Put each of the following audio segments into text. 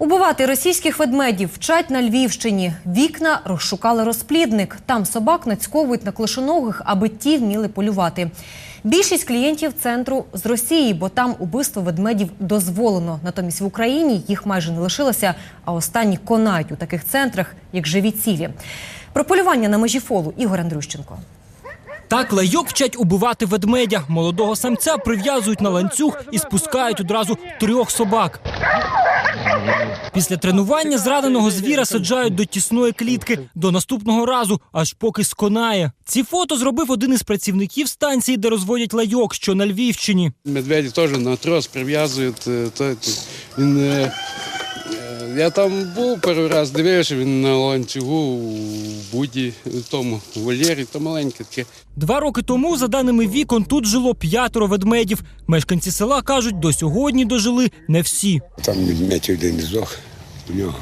Убивати російських ведмедів вчать на Львівщині. Вікна розшукали розплідник. Там собак нацьковують на клишоногих, аби ті вміли полювати. Більшість клієнтів центру з Росії, бо там убивство ведмедів дозволено. Натомість в Україні їх майже не лишилося, а останні конають у таких центрах, як живі цілі. Про полювання на межі фолу Ігор Андрющенко. Так лайок вчать убивати ведмедя. Молодого самця прив'язують на ланцюг і спускають одразу трьох собак. Після тренування зраненого звіра саджають до тісної клітки до наступного разу, аж поки сконає. Ці фото зробив один із працівників станції, де розводять лайок, що на Львівщині. Медведі теж на трос прив'язують. е, Він, е, я там був перший раз, дивився, він на ланцюгу у буді, в тому в вольєрі, то маленьке таке. Два роки тому, за даними вікон, тут жило п'ятеро ведмедів. Мешканці села кажуть, до сьогодні дожили не всі. Там відметі один здох, у нього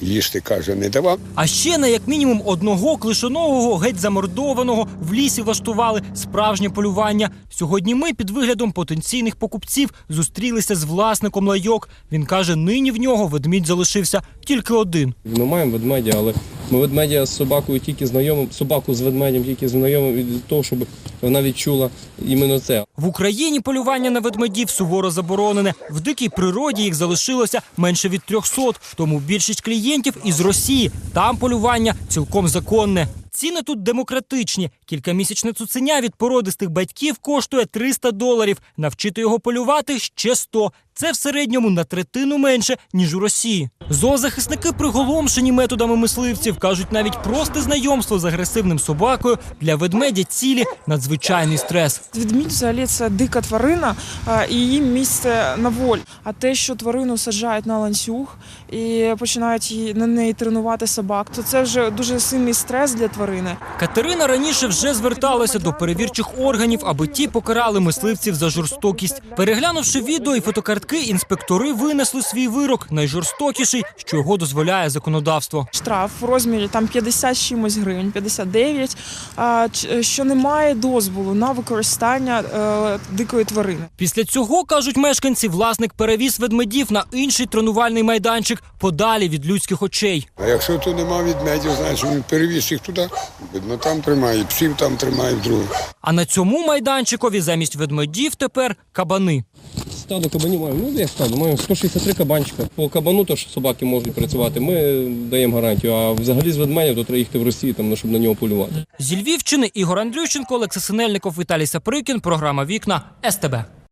їсти, каже, не давав. А ще на як мінімум одного клишоногого, геть замордованого, в лісі влаштували справжнє полювання. Сьогодні ми під виглядом потенційних покупців зустрілися з власником лайок. Він каже, нині в нього ведмідь залишився тільки один. Ми маємо ведмедя, але ми ведмедя з собакою тільки знайомим, собаку з ведмедем тільки знайомим від того, щоб вона відчула іменно це. В Україні полювання на ведмедів суворо заборонене. В дикій природі їх залишилося менше від 300, тому більшість клієнтів із Росії. Там полювання цілком законне. Ціни тут демократичні. Кількамісячне цуценя від породистих батьків коштує 300 доларів. Навчити його полювати ще 100. Це в середньому на третину менше, ніж у Росії. Зоозахисники приголомшені методами мисливців. Кажуть, навіть просте знайомство з агресивним собакою для ведмедя цілі надзвичайний стрес. Відмідь взагалі це дика тварина і її місце на волі. А те, що тварину саджають на ланцюг і починають її на неї тренувати собак, то це вже дуже сильний стрес для тварини. Катерина раніше вже зверталася до перевірчих органів, аби ті покарали мисливців за жорстокість. Переглянувши відео і фотокартки, інспектори винесли свій вирок найжорстокіший, що його дозволяє законодавство. Штраф в розмірі там 50 з чимось гривень, 59, а, що не має дозволу на використання е, дикої тварини. Після цього кажуть мешканці, власник перевіз ведмедів на інший тренувальний майданчик подалі від людських очей. А якщо тут нема відмедів, значить він перевіз їх туди. Видно, там тримає, псів там тримає вдруге. А на цьому майданчикові замість ведмедів тепер кабани. Стадо кабанів маємо. Ну як стадо? Маємо 163 кабанчика. По кабану то ж собаки можуть працювати. Ми даємо гарантію. А взагалі з ведменів то треба їхати в Росію, там, ну, щоб на нього полювати. Зі Львівщини Ігор Андрющенко, Олексій Синельников, Віталій Саприкін. Програма Вікна СТБ.